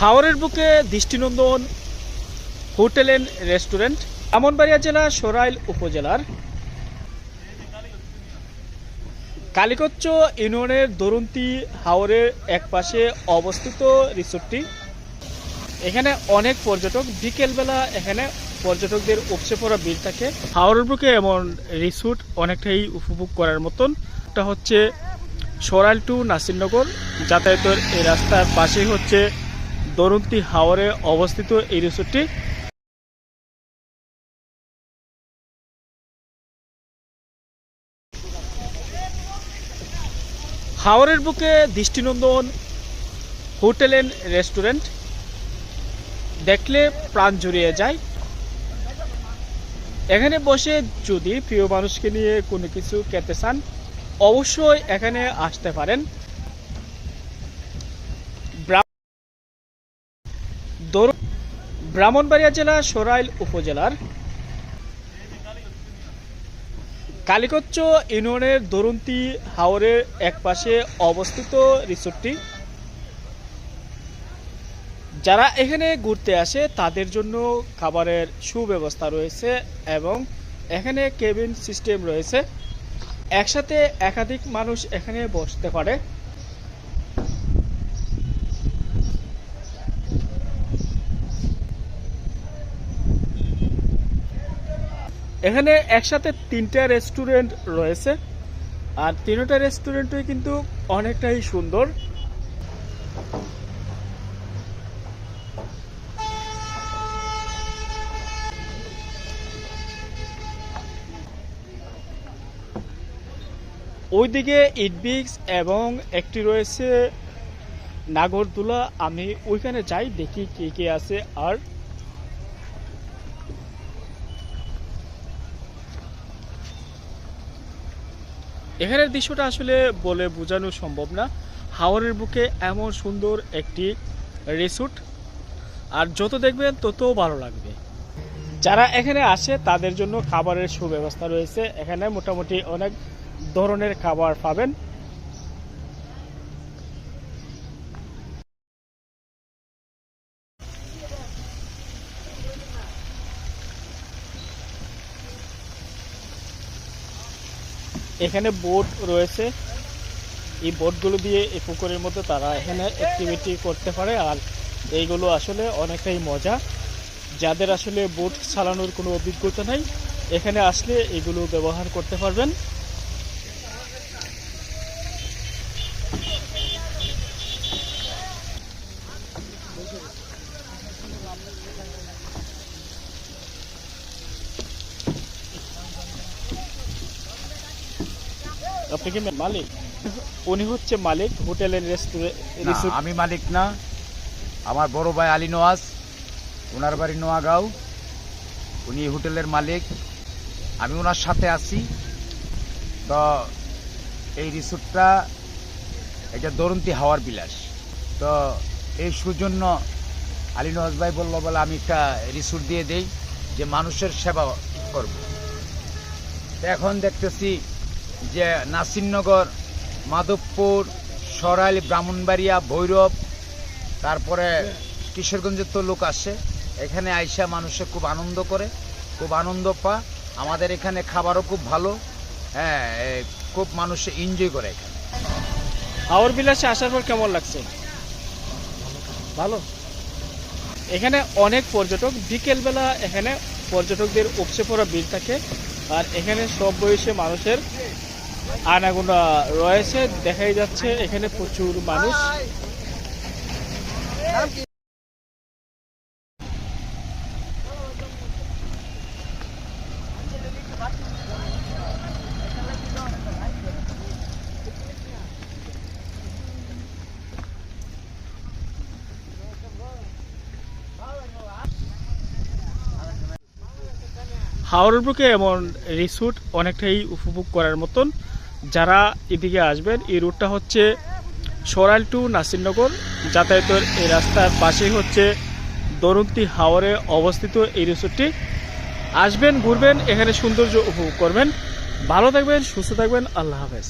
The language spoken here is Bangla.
হাওরের বুকে দৃষ্টিনন্দন হোটেল এন্ড রেস্টুরেন্ট আমনবাড়িয়া জেলা সরাইল উপজেলার কালিকচ্চ ইউনিয়নের দরুন্তি হাওরের একপাশে অবস্থিত রিসোর্টটি। এখানে অনেক পর্যটক, বিকেলবেলা এখানে পর্যটকদের উপচে পড়া ভিড় থাকে। হাওরের বুকে এমন রিসোর্ট অনেকটাই উপভোগ করার মতন। এটা হচ্ছে সরাইল টু নাসিরনগর, যাতায়াতের এই রাস্তার পাশেই হচ্ছে দরন্তি হাওরে অবস্থিত এই রিসোর্টটি। হাওরের বুকে দৃষ্টিনন্দন, হোটেল এন্ড রেস্টুরেন্ট। দেখলে প্রাণ জুড়িয়ে যায়। এখানে বসে যদি প্রিয় মানুষকে নিয়ে কোনো কিছু খেতে চান, অবশ্যই এখানে আসতে পারেন। দর- ব্রাহ্মণবাড়িয়া জেলা সরাইল উপজেলার কালিকচ্চ ইউনিয়নের দরুন্তি হাওরের একপাশে অবস্থিত রিসোর্টটি। যারা এখানে ঘুরতে আসে, তাদের জন্য খাবারের সুব্যবস্থা রয়েছে এবং এখানে কেবিন সিস্টেম রয়েছে। একসাথে একাধিক মানুষ এখানে বসতে পারে। এখানে একসাথে তিনটা রেস্টুরেন্ট রয়েছে। আর তিনটা রেস্টুরেন্টই কিন্তু অনেকটাই সুন্দর। ওইদিকে ইটবিক্স এবং একটি রয়েছে নাগরদোলা। আমি ওইখানে যাই, দেখি কে কে আছে। আর এখানের দৃশ্যটা আসলে বলে বোঝানো সম্ভব না। হাওরের বুকে এমন সুন্দর একটি রিসোর্ট। আর যত দেখবেন, তত ভালো লাগবে। যারা এখানে আসে, তাদের জন্য খাবারের সুব্যবস্থা রয়েছে। এখানে মোটামুটি অনেক ধরনের খাবার পাবেন। এখানে বোট রয়েছে। এই বোটগুলো দিয়ে এই পুকুরের মধ্যে তারা এখানে অ্যাক্টিভিটি করতে পারে। আর এইগুলো আসলে অনেকটাই মজা। যাদের আসলে বোট চালানোর কোনো অভিজ্ঞতা নেই, এখানে আসলে এগুলো ব্যবহার করতে পারবেন। আপনি কি মালিক? উনি হচ্ছে মালিক হোটেলের রেস্টুরেন্ট আমি মালিক না। আমার বড় ভাই আলী নওয়াজ ওনার বাড়ি নোয়াগাঁও। উনি হোটেলের মালিক। আমি ওনার সাথে আছি। তো এই রিসোর্টটা এটা দরন্তি হাওয়ার বিলাস। তো এই সুজন্য আলী নওয়াজ ভাই বলল বলে আমি একটা রিসোর্ট দিয়ে দেই যে মানুষের সেবা করব। এখন দেখতেছি যে নাসিরনগর, মাধবপুর, সরাইল, ব্রাহ্মণবাড়িয়া, ভৈরব, তারপরে কিশোরগঞ্জের তো লোক আসে। এখানে আইসা মানুষে খুব আনন্দ করে, খুব আনন্দ পা। আমাদের এখানে খাবারও খুব ভালো হ্যাঁ খুব মানুষ এনজয় করে এখানে। হাওর বিলাসে আসার পর কেমন লাগছে? ভালো। এখানে অনেক পর্যটক, বিকেলবেলা এখানে পর্যটকদের উপচে পড়া ভিড় থাকে, আর এখানে সব বয়সে মানুষের আনাগোনা রয়েছে, দেখাই যাচ্ছে, এখানে প্রচুর মানুষ। হাওড়ের বুকে এমন রিসোর্ট অনেকটাই উপভোগ করার মতন। যারা এদিকে আসবেন, এই রুটটা হচ্ছে সরাইল টু নাসিরনগর। যাতায়াতের এই রাস্তার পাশেই হচ্ছে দরুন্তি হাওরে অবস্থিত এই রিসোর্টটি আসবেন, ঘুরবেন, এখানে সৌন্দর্য উপভোগ করবেন। ভালো থাকবেন, সুস্থ থাকবেন, আল্লাহ হাফেজ।